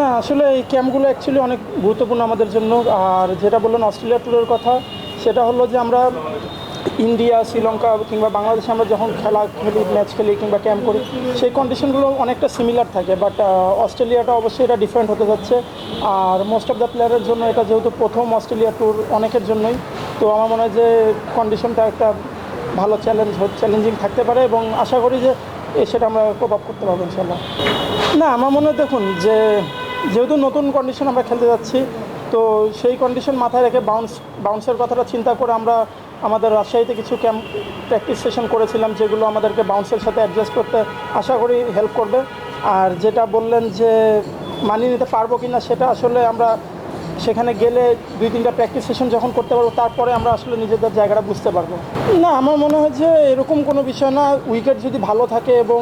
না, আসলে এই ক্যাম্পগুলো অ্যাকচুয়ালি অনেক গুরুত্বপূর্ণ আমাদের জন্য। আর যেটা বললেন অস্ট্রেলিয়া ট্যুরের কথা, সেটা হলো যে আমরা ইন্ডিয়া, শ্রীলঙ্কা কিংবা বাংলাদেশে আমরা যখন খেলা খেলি ম্যাচ খেলি কিংবা ক্যাম্প করি, সেই কন্ডিশনগুলো অনেকটা সিমিলার থাকে। বাট অস্ট্রেলিয়াটা অবশ্যই এটা ডিফারেন্ট হতে যাচ্ছে। আর মোস্ট অফ দ্য প্লেয়ারের জন্য এটা যেহেতু প্রথম অস্ট্রেলিয়া ট্যুর অনেকের জন্যই, তো আমার মনে হয় যে কন্ডিশনটা একটা ভালো চ্যালেঞ্জ চ্যালেঞ্জিং থাকতে পারে এবং আশা করি যে সেটা আমরা কোপ আপ করতে পারব ইনশাল্লাহ না, আমার মনে হয় দেখুন যে যেহেতু নতুন কন্ডিশন আমরা খেলতে যাচ্ছি, তো সেই কন্ডিশন মাথায় রেখে বাউন্স বাউন্সের কথাটা চিন্তা করে আমরা আমাদের রাজশাহীতে কিছু ক্যাম্প প্র্যাকটিস সেশন করেছিলাম, যেগুলো আমাদেরকে বাউন্সের সাথে অ্যাডজাস্ট করতে আশা করি হেল্প করবে। আর যেটা বললেন যে মানিয়ে নিতে পারব কি না সেটা আসলে আমরা সেখানে গেলে দুই তিনটা প্র্যাকটিস সেশন যখন করতে পারব, তারপরে আমরা আসলে নিজেদের জায়গাটা বুঝতে পারব। না, আমার মনে হয় যে এরকম কোনো বিষয় না উইকেট যদি ভালো থাকে এবং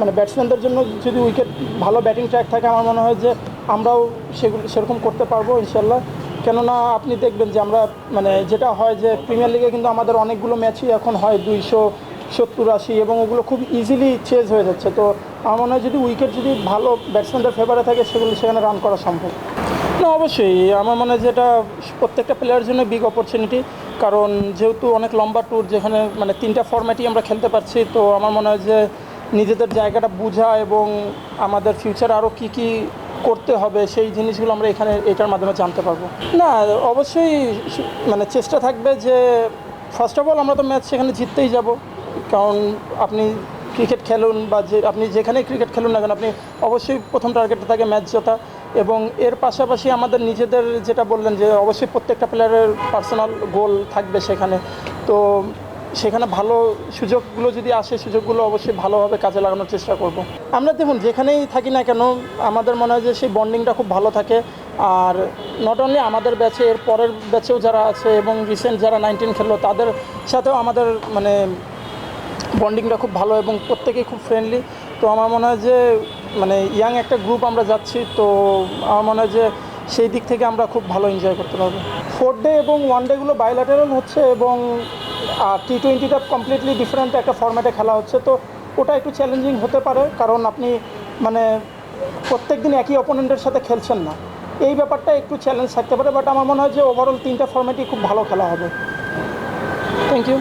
মানে ব্যাটসম্যানদের জন্য যদি উইকেট ভালো ব্যাটিং ট্র্যাক থাকে, আমার মনে হয় যে আমরাও সেগুলো, সেরকম করতে পারব ইনশাল্লাহ কেননা আপনি দেখবেন যে আমরা মানে যেটা হয় যে প্রিমিয়ার লিগে কিন্তু আমাদের অনেকগুলো ম্যাচই এখন হয়, দুইশো সত্তর আশি এবং ওগুলো খুব ইজিলি চেঞ্জ হয়ে যাচ্ছে। তো আমার মনে হয় যদি উইকেট যদি ভালো ব্যাটসম্যানদের ফেভারে থাকে, সেগুলো সেখানে রান করা সম্ভব। না, অবশ্যই। আমার মনে হয় যেটা প্রত্যেকটা প্লেয়ারের জন্য বিগ অপরচুনিটি কারণ যেহেতু অনেক লম্বা ট্যুর যেখানে মানে তিনটা ফর্ম্যাটই আমরা খেলতে পারছি, তো আমার মনে হয় যে নিজেদের জায়গাটা বোঝা এবং আমাদের ফিউচার আরও কী কী করতে হবে, সেই জিনিসগুলো আমরা এখানে এটার মাধ্যমে জানতে পারব। না, অবশ্যই মানে চেষ্টা থাকবে যে ফার্স্ট অফ অল আমরা তো ম্যাচ সেখানে জিততেই যাব। কারণ আপনি ক্রিকেট খেলুন বা যে, আপনি যেখানেই ক্রিকেট খেলুন না কেন, আপনি অবশ্যই প্রথম টার্গেটটা থাকে ম্যাচ জেতা। এবং এর পাশাপাশি আমাদের নিজেদের যেটা বললেন যে অবশ্যই প্রত্যেকটা প্লেয়ারের পার্সোনাল গোল থাকবে সেখানে। তো সেখানে ভালো সুযোগগুলো যদি আসে, সুযোগগুলো অবশ্যই ভালোভাবে কাজে লাগানোর চেষ্টা করব। আমরা দেখুন, যেখানেই থাকি না কেন, আমাদের মনে হয় যে সেই বন্ডিংটা খুব ভালো থাকে। আর নট অনলি আমাদের ব্যাচে এর পরের ব্যাচেও যারা আছে এবং রিসেন্ট যারা নাইনটিন খেললো, তাদের সাথেও আমাদের মানে বন্ডিংটা খুব ভালো এবং প্রত্যেকেই খুব ফ্রেন্ডলি তো আমার মনে হয় যে মানে ইয়াং একটা গ্রুপ আমরা যাচ্ছি, তো আমার মনে হয় যে সেই দিক থেকে আমরা খুব ভালো এনজয় করতে পারব। ফোর ডে এবং ওয়ান ডেগুলো বাইল্যাটারাল হচ্ছে এবং আর টি টোয়েন্টিটা কমপ্লিটলি ডিফারেন্ট একটা ফর্ম্যাটে খেলা হচ্ছে। তো ওটা একটু চ্যালেঞ্জিং হতে পারে, কারণ আপনি মানে প্রত্যেক দিন একই অপোনেন্টের সাথে খেলছেন না। এই ব্যাপারটা একটু চ্যালেঞ্জ থাকতে পারে বাট আমার মনে হয় যে ওভারঅল তিনটা ফর্ম্যাটই খুব ভালো খেলা হবে। Thank you